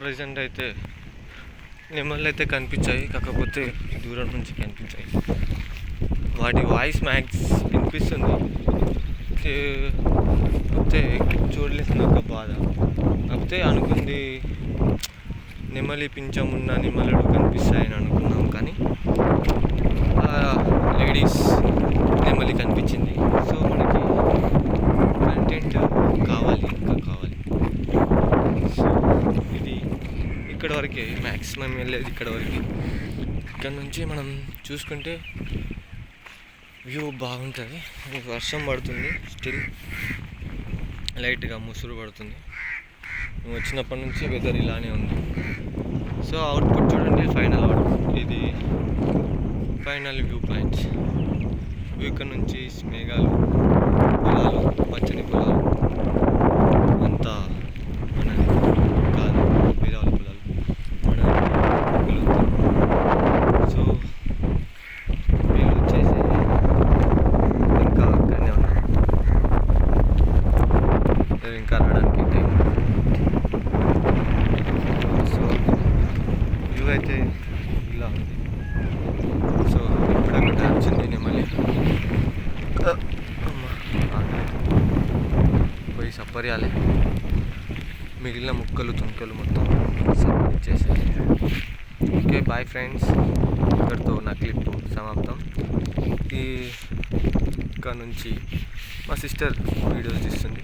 Present అయితే నెమళ్ళు అయితే కనిపించాయి కాకపోతే దూరం నుంచి కనిపించాయి. వాటి వాయిస్ మ్యాక్స్ వినిపిస్తుంది. కాకపోతే చూడలేసిన ఒక బాధ. కాకపోతే అనుకుంది నెమలి పింఛం ఉన్న నెమలుడు కనిపిస్తాయని అనుకున్నాం కానీ లేడీస్ నెమలి కనిపించింది. సో మనకి కంటెంట్ కావాలి ఇంకా కావాలి సో ఇది ఇక్కడ వరకే మ్యాక్సిమం వెళ్ళేది ఇక్కడ వరకు. ఇక్కడ నుంచి మనం చూసుకుంటే వ్యూ బాగుంటుంది. వర్షం పడుతుంది స్టిల్ లైట్గా ముసురు పడుతుంది. మేము వచ్చినప్పటి నుంచి వెదర్ ఇలానే ఉంది. సో అవుట్పుట్ చూడండి ఫైనల్ అవుట్పుట్ ఇది ఫైనల్ వ్యూ పాయింట్స్ వ్యూ ఇక్కడ నుంచి మేఘాలు. నేను ఇంకా రావడానికి టైం సో వ్యూ అయితే ఇలా ఉంది. సో ఇప్పుడక్కడ వచ్చింది నెమలి. పోయి సప్పరియాలి. మిగిలిన ముక్కలు తుంకలు మొత్తం సప్పరిచ్చేసి. Okay bye friends. ఇక్కడితో నా క్లిప్ సమాప్తం. ఈ ఇక్కడ నుంచి మా సిస్టర్ వీడియోస్ తీస్తుంది.